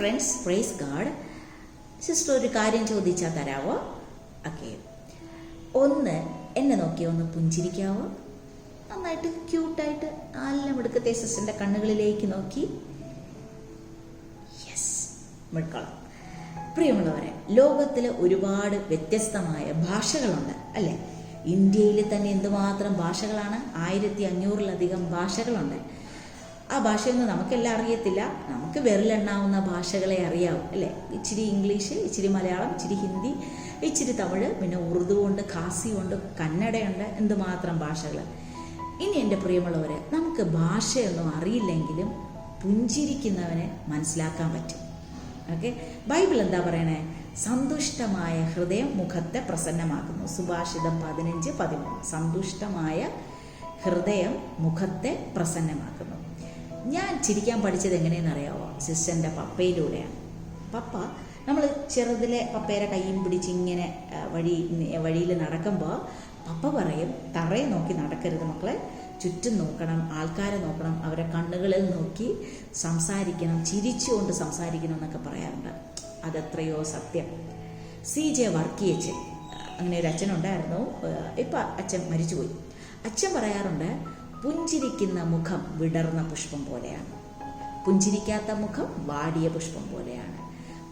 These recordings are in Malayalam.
ഫ്രണ്ട്സ് പ്രേസ് ഗാഡ് സിസ്റ്റർ ഒരു കാര്യം ചോദിച്ചാൽ തരാവോ? ഓക്കെ ഒന്ന് എന്നെ നോക്കി ഒന്ന് പുഞ്ചിരിക്കാവോ? നന്നായിട്ട് ക്യൂട്ടായിട്ട് നല്ല മിടുക്കത്തെ സിസ്റ്ററിന്റെ കണ്ണുകളിലേക്ക് നോക്കി. യെസ് മിടുക്കളം. പ്രിയമുള്ളവരെ ലോകത്തിൽ ഒരുപാട് വ്യത്യസ്തമായ ഭാഷകളുണ്ട് അല്ലേ? ഇന്ത്യയിൽ തന്നെ എന്തുമാത്രം ഭാഷകളാണ്? ആയിരത്തി അഞ്ഞൂറിലധികം ഭാഷകളുണ്ട്. ആ ഭാഷയൊന്നും നമുക്കെല്ലാം അറിയത്തില്ല. നമുക്ക് വിരലെണ്ണാവുന്ന ഭാഷകളെ അറിയാവും അല്ലേ? ഇച്ചിരി ഇംഗ്ലീഷ് ഇച്ചിരി മലയാളം ഇച്ചിരി ഹിന്ദി ഇച്ചിരി തമിഴ് പിന്നെ ഉറുദു ഉണ്ട് ഖാസി ഉണ്ട് കന്നഡയുണ്ട് എന്തുമാത്രം ഭാഷകൾ ഇനി എന്റെ പ്രിയമുള്ളവരെ നമുക്ക് ഭാഷയൊന്നും അറിയില്ലെങ്കിലും പുഞ്ചിരിക്കുന്നവനെ മനസ്സിലാക്കാൻ പറ്റും. ഓക്കെ? ബൈബിൾ എന്താ പറയണേ? സന്തുഷ്ടമായ ഹൃദയം മുഖത്തെ പ്രസന്നമാക്കുന്നു. സുഭാഷിതം പതിനഞ്ച് പതിമൂന്ന്. സന്തുഷ്ടമായ ഹൃദയം മുഖത്തെ പ്രസന്നമാക്കുന്നു. ഞാൻ ചിരിക്കാൻ പഠിച്ചത് എങ്ങനെയെന്ന് അറിയാവോ? സിസ്റ്ററിന്റെ പപ്പയിലൂടെയാണ്. പപ്പ നമ്മൾ ചെറുതിലെ പപ്പയുടെ കൈയും പിടിച്ച് ഇങ്ങനെ വഴി വഴിയിൽ നടക്കുമ്പോൾ പപ്പ പറയും തറയെ നോക്കി നടക്കരുത് മക്കളെ. ചുറ്റും നോക്കണം ആൾക്കാരെ നോക്കണം അവരെ കണ്ണുകളിൽ നോക്കി സംസാരിക്കണം ചിരിച്ചുകൊണ്ട് സംസാരിക്കണം എന്നൊക്കെ പറയാറുണ്ട്. അതെത്രയോ സത്യം. സി ജെ വർക്കിയച്ചൻ അങ്ങനെ ഒരു അച്ഛനുണ്ടായിരുന്നു. ഇപ്പം അച്ഛൻ മരിച്ചുപോയി. അച്ഛൻ പറയാറുണ്ട് പുഞ്ചിരിക്കുന്ന മുഖം വിടർന്ന പുഷ്പം പോലെയാണ്. പുഞ്ചിരിക്കാത്ത മുഖം വാടിയ പുഷ്പം പോലെയാണ്.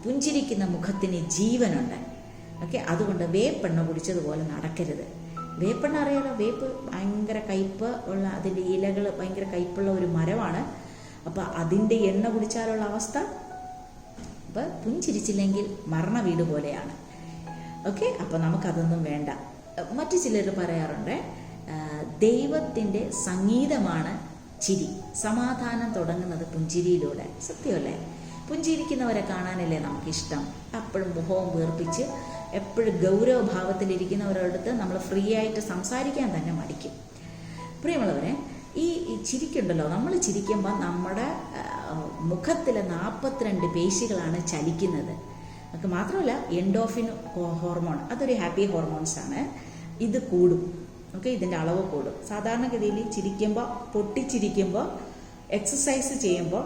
പുഞ്ചിരിക്കുന്ന മുഖത്തിന് ജീവനുണ്ട്. ഓക്കെ അതുകൊണ്ട് വേപ്പെണ്ണ കുടിച്ചതുപോലെ നടക്കരുത്. വേപ്പെണ്ണ അറിയാലോ വേപ്പ് ഭയങ്കര കയ്പ് ഉള്ള അതിന്റെ ഇലകൾ ഭയങ്കര കയ്പുള്ള ഒരു മരമാണ്. അപ്പോൾ അതിന്റെ എണ്ണ കുടിച്ചാലുള്ള അവസ്ഥ അപ്പോൾ പുഞ്ചിരിച്ചില്ലെങ്കിൽ മരണ വീട് പോലെയാണ്. ഓക്കെ അപ്പോൾ നമുക്കതൊന്നും വേണ്ട. മറ്റു ചിലർ പറയാറുണ്ട് ദൈവത്തിന്റെ സംഗീതമാണ് ചിരി. സമാധാനം തുടങ്ങുന്നത് പുഞ്ചിരിയിലൂടെ. സത്യമല്ലേ? പുഞ്ചിരിക്കുന്നവരെ കാണാനല്ലേ നമുക്കിഷ്ടം? എപ്പോഴും മുഖവും വീർപ്പിച്ച് എപ്പോഴും ഗൗരവഭാവത്തിലിരിക്കുന്നവരോടത്ത് നമ്മൾ ഫ്രീ ആയിട്ട് സംസാരിക്കാൻ തന്നെ മടിക്കും. പ്രിയമുള്ളവരെ ഈ ചിരിക്കുണ്ടല്ലോ. നമ്മൾ ചിരിക്കുമ്പോൾ നമ്മുടെ മുഖത്തിലെ നാൽപ്പത്തിരണ്ട് പേശികളാണ് ചലിക്കുന്നത്. അത് മാത്രമല്ല എൻഡോഫിൻ ഹോർമോൺ അതൊരു ഹാപ്പി ഹോർമോൺസ് ആണ് ഇത് കൂടും. ഓക്കെ ഇതിന്റെ അളവ് കൂടും. സാധാരണഗതിയിൽ ചിരിക്കുമ്പോൾ പൊട്ടിച്ചിരിക്കുമ്പോൾ എക്സസൈസ് ചെയ്യുമ്പോൾ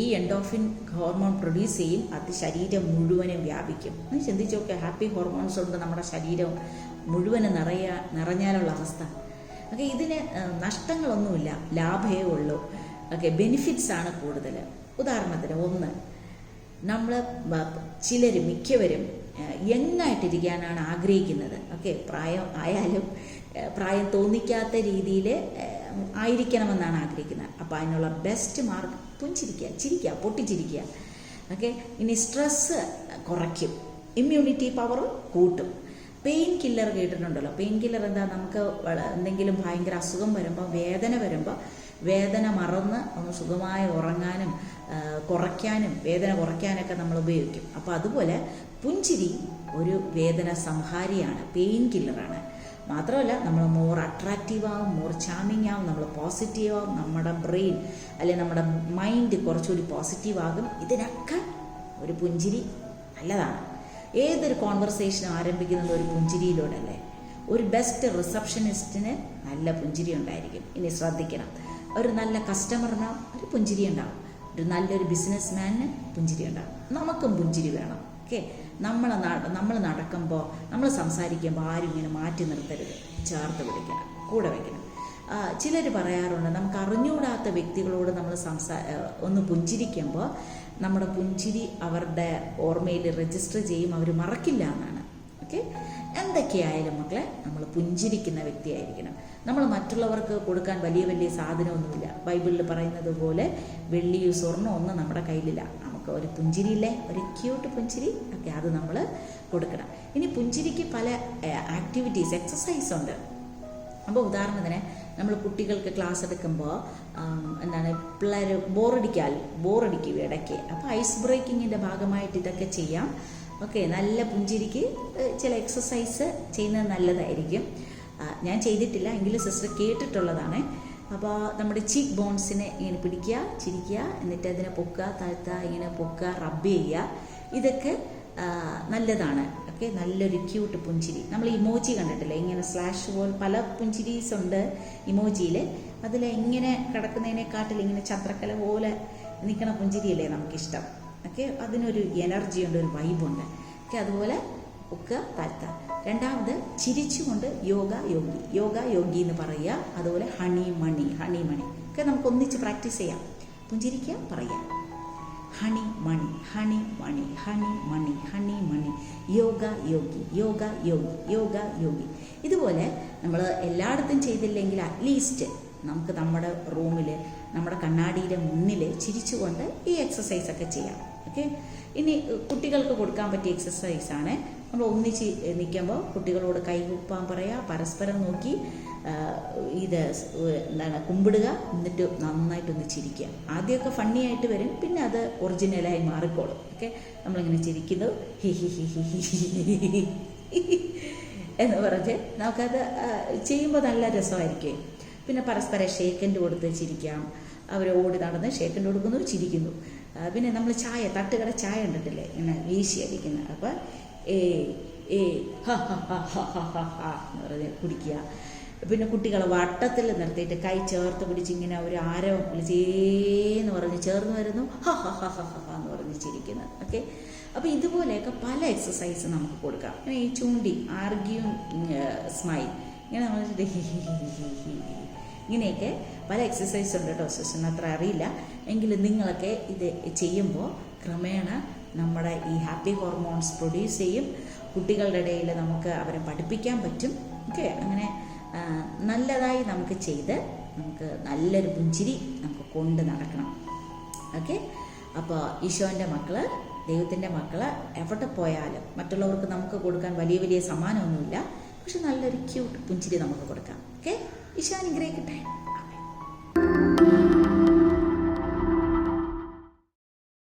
ഈ എൻഡോഫിൻ ഹോർമോൺ പ്രൊഡ്യൂസ് ചെയ്യും അത് ശരീരം മുഴുവനും വ്യാപിക്കും. ഒന്ന് ചിന്തിച്ചു നോക്കുക ഹാപ്പി ഹോർമോൺസ് കൊണ്ട് നമ്മുടെ ശരീരം മുഴുവനും നിറയ നിറഞ്ഞാലുള്ള അവസ്ഥ. ഓക്കെ ഇതിന് നഷ്ടങ്ങളൊന്നുമില്ല ലാഭമേ ഉള്ളൂ. ഓക്കെ ബെനിഫിറ്റ്സ് ആണ് കൂടുതൽ ഉദാഹരണത്തിന് ഒന്ന് നമ്മൾ ചിലർ മിക്കവരും യങ്ങായിട്ടിരിക്കാനാണ് ആഗ്രഹിക്കുന്നത്. ഓക്കെ പ്രായം ആയാലും പ്രായം തോന്നിക്കാത്ത രീതിയിൽ ആയിരിക്കണമെന്നാണ് ആഗ്രഹിക്കുന്നത്. അപ്പോൾ അതിനുള്ള ബെസ്റ്റ് മാർഗം പുഞ്ചിരിക്കുക ചിരിക്കുക പൊട്ടിച്ചിരിക്കുക. ഓക്കെ ഇനി സ്ട്രെസ്സ് കുറയ്ക്കും. ഇമ്മ്യൂണിറ്റി പവർ കൂട്ടും. പെയിൻ കില്ലർ കേട്ടിട്ടുണ്ടല്ലോ. പെയിൻ കില്ലർ എന്താ? നമുക്ക് എന്തെങ്കിലും ഭയങ്കര അസുഖം വരുമ്പോൾ വേദന വരുമ്പോൾ വേദന മറന്ന് ഒന്ന് സുഖമായി ഉറങ്ങാനും കുറയ്ക്കാനും വേദന കുറയ്ക്കാനൊക്കെ നമ്മൾ ഉപയോഗിക്കും. അപ്പോൾ അതുപോലെ പുഞ്ചിരി ഒരു വേദന സംഹാരിയാണ് പെയിൻ കില്ലറാണ് മാത്രമല്ല നമ്മൾ മോർ അട്രാക്റ്റീവ് ആവും മോർ ചാമിങ് ആവും നമ്മൾ പോസിറ്റീവ് ആവും നമ്മുടെ ബ്രെയിൻ അല്ലെങ്കിൽ നമ്മുടെ മൈൻഡ് കുറച്ചുകൂടി പോസിറ്റീവ് ആകും. ഇതിനൊക്കെ ഒരു പുഞ്ചിരി നല്ലതാണ്. ഏതൊരു കോൺവെർസേഷൻ ആരംഭിക്കുന്നത് ഒരു പുഞ്ചിരിയിലൂടെ ഒരു ബെസ്റ്റ് റിസപ്ഷനിസ്റ്റിന് നല്ല പുഞ്ചിരി ഉണ്ടായിരിക്കും. ഇനി ശ്രദ്ധിക്കണം. ഒരു നല്ല കസ്റ്റമറിന് ഒരു പുഞ്ചിരി ഉണ്ടാവും. ഒരു നല്ലൊരു ബിസിനസ് മാനിന് പുഞ്ചിരി ഉണ്ടാവും. നമുക്കും പുഞ്ചിരി വേണം. ഓക്കെ നമ്മൾ നമ്മൾ നടക്കുമ്പോൾ നമ്മൾ സംസാരിക്കുമ്പോൾ ആരും ഇങ്ങനെ മാറ്റി നിർത്തരുത്. ചേർത്ത് പിടിക്കണം. കൂടെ വയ്ക്കണം ചിലർ പറയാറുണ്ട് നമുക്ക് അറിഞ്ഞുകൂടാത്ത വ്യക്തികളോട് നമ്മൾ സംസാ ഒന്ന് പുഞ്ചിരിക്കുമ്പോൾ നമ്മുടെ പുഞ്ചിരി അവരുടെ ഓർമ്മയിൽ രജിസ്റ്റർ ചെയ്യും അവർ മറക്കില്ല എന്നാണ്. ഓക്കെ എന്തൊക്കെയായാലും മക്കളെ നമ്മൾ പുഞ്ചിരിക്കുന്ന വ്യക്തിയായിരിക്കണം. നമ്മൾ മറ്റുള്ളവർക്ക് കൊടുക്കാൻ വലിയ വലിയ സാധനമൊന്നുമില്ല. ബൈബിളിൽ പറയുന്നത് പോലെ വെള്ളിയോ സ്വർണമോ ഒന്നും നമ്മുടെ കയ്യിലില്ല. നമുക്ക് ഒരു പുഞ്ചിരിയില്ലേ? ഒരു ക്യൂട്ട് പുഞ്ചിരി ഒക്കെ അത് നമ്മൾ കൊടുക്കണം. ഇനി പുഞ്ചിരിക്ക് പല ആക്ടിവിറ്റീസ് എക്സസൈസ് ഉണ്ട്. അപ്പോൾ ഉദാഹരണത്തിന് നമ്മൾ കുട്ടികൾക്ക് ക്ലാസ് എടുക്കുമ്പോൾ എന്താണ് പിള്ളേർ ബോറടിക്കാൽ ബോറടിക്കും ഇടയ്ക്ക്. അപ്പോൾ ഐസ് ബ്രേക്കിങ്ങിന്റെ ഭാഗമായിട്ട് ഇതൊക്കെ ചെയ്യാം. ഓക്കെ നല്ല പുഞ്ചിരിക്ക് ചില എക്സസൈസ് ചെയ്യുന്നത് നല്ലതായിരിക്കും. ഞാൻ ചെയ്തിട്ടില്ല എങ്കിലും സിസ്റ്റർ കേട്ടിട്ടുള്ളതാണ്. അപ്പോൾ നമ്മുടെ ചീക്ക് ബോൺസിനെ ഇങ്ങനെ പിടിക്കുക ചിരിക്കുക എന്നിട്ട് അതിനെ പൊക്കുക താഴ്ത്തുക ഇങ്ങനെ പൊക്കുക റബ്ബ് ചെയ്യുക. ഇതൊക്കെ നല്ലതാണ്. ഓക്കെ നല്ലൊരു ക്യൂട്ട് പുഞ്ചിരി. നമ്മൾ ഇമോജി കണ്ടിട്ടില്ലേ? ഇങ്ങനെ സ്ലാഷ് പോലെ പല പുഞ്ചിരീസ് ഉണ്ട് ഇമോജിയിൽ അതിൽ എങ്ങനെ കിടക്കുന്നതിനെക്കാട്ടിൽ ഇങ്ങനെ ചന്ദ്രക്കല പോലെ നിൽക്കണ പുഞ്ചിരിയല്ലേ നമുക്കിഷ്ടം. ഓക്കെ അതിനൊരു എനർജി ഉണ്ട് ഒരു വൈബുണ്ട് ഓക്കെ അതുപോലെ ഒക്കെ താഴ്ത്താം രണ്ടാമത് ചിരിച്ചുകൊണ്ട് യോഗ യോഗി യോഗ യോഗി എന്ന് പറയുക അതുപോലെ ഹണി മണി ഹണി മണി ഒക്കെ നമുക്ക് ഒന്നിച്ച് പ്രാക്ടീസ് ചെയ്യാം. പുഞ്ചിരിക്കുക പറയാം honey money honey money honey money honey money yoga yogi yoga yogi yoga yogi. ഇതുപോലെ നമ്മൾ എല്ലായിടത്തും ചെയ്തില്ലെങ്കിൽ അറ്റ്ലീസ്റ്റ് നമുക്ക് നമ്മുടെ റൂമിൽ നമ്മുടെ കണ്ണാടിയുടെ മുന്നിൽ ചിരിച്ചുകൊണ്ട് ഈ എക്സസൈസ് ഒക്കെ ചെയ്യാം. ഓക്കെ ഇനി കുട്ടികൾക്ക് കൊടുക്കാൻ പറ്റിയ എക്സസൈസ് ആണ് നമ്മൾ ഒന്നിച്ച് നിൽക്കുമ്പോൾ കുട്ടികളോട് കൈകുപ്പാൻ പറയുക പരസ്പരം നോക്കി ഇത് എന്താണ് കുമ്പിടുക എന്നിട്ട് നന്നായിട്ടൊന്ന് ചിരിക്കുക ആദ്യമൊക്കെ ഫണ്ണി ആയിട്ട് വരും പിന്നെ അത് ഒറിജിനലായി മാറിക്കോളും ഓക്കെ നമ്മളിങ്ങനെ ചിരിക്കുന്നു ഹി ഹി ഹി ഹി ഹി എന്ന് പറഞ്ഞ് നമുക്കത് ചെയ്യുമ്പോൾ നല്ല രസമായിരിക്കും പിന്നെ പരസ്പരം ഷേക്കൻഡ് കൊടുത്ത് ചിരിക്കാം അവർ ഓടി നടന്ന് ഷേക്കൻഡ് കൊടുക്കുന്നു ചിരിക്കുന്നു പിന്നെ നമ്മൾ ചായ തട്ടുകട ചായ ഉണ്ടിട്ടില്ലേ ഇങ്ങനെ വീശി അടിക്കുന്നത് അപ്പം ഏ ഏ ഹ ഹ ഹ ഹ എന്ന് പറഞ്ഞ് കുടിക്കുക പിന്നെ കുട്ടികളെ വട്ടത്തിൽ നിർത്തിയിട്ട് കൈ ചേർത്ത് പിടിച്ച് ഇങ്ങനെ ഒരു ആരവം വിളിച്ചേന്ന് പറഞ്ഞ് ചേർന്ന് വരുന്നു ഹ എന്ന് പറഞ്ഞ് ചിരിക്കുന്നത് ഓക്കെ അപ്പോൾ ഇതുപോലെയൊക്കെ പല എക്സസൈസ് നമുക്ക് കൊടുക്കാം ഈ ചൂണ്ടി ആർഗ്യൂ സ്മൈൽ ഇങ്ങനെ നമ്മൾ. ഇങ്ങനെയൊക്കെ പല എക്സസൈസ് ഉണ്ട് കേട്ടോ സെഷൻ അത്ര അറിയില്ല. എങ്കിലും നിങ്ങളൊക്കെ ഇത് ചെയ്യുമ്പോൾ ക്രമേണ നമ്മുടെ ഈ ഹാപ്പി ഹോർമോൺസ് പ്രൊഡ്യൂസ് ചെയ്യും. കുട്ടികളുടെ ഇടയിൽ നമുക്ക് അവരെ പഠിപ്പിക്കാൻ പറ്റും. ഓക്കെ അങ്ങനെ നല്ലതായി നമുക്ക് ചെയ്ത് നമുക്ക് നല്ലൊരു പുഞ്ചിരി നമുക്ക് കൊണ്ട് നടക്കണം. ഓക്കെ അപ്പോൾ ഈശോന്റെ മക്കൾ ദൈവത്തിന്റെ മക്കൾ എവിടെ പോയാലും മറ്റുള്ളവർക്ക് നമുക്ക് കൊടുക്കാൻ വലിയ വലിയ സമ്മാനമൊന്നുമില്ല. പക്ഷെ നല്ലൊരു ക്യൂട്ട് പുഞ്ചിരി നമുക്ക് കൊടുക്കാം. ഓക്കെ ഈശോ അനുഗ്രഹിക്കട്ടെ.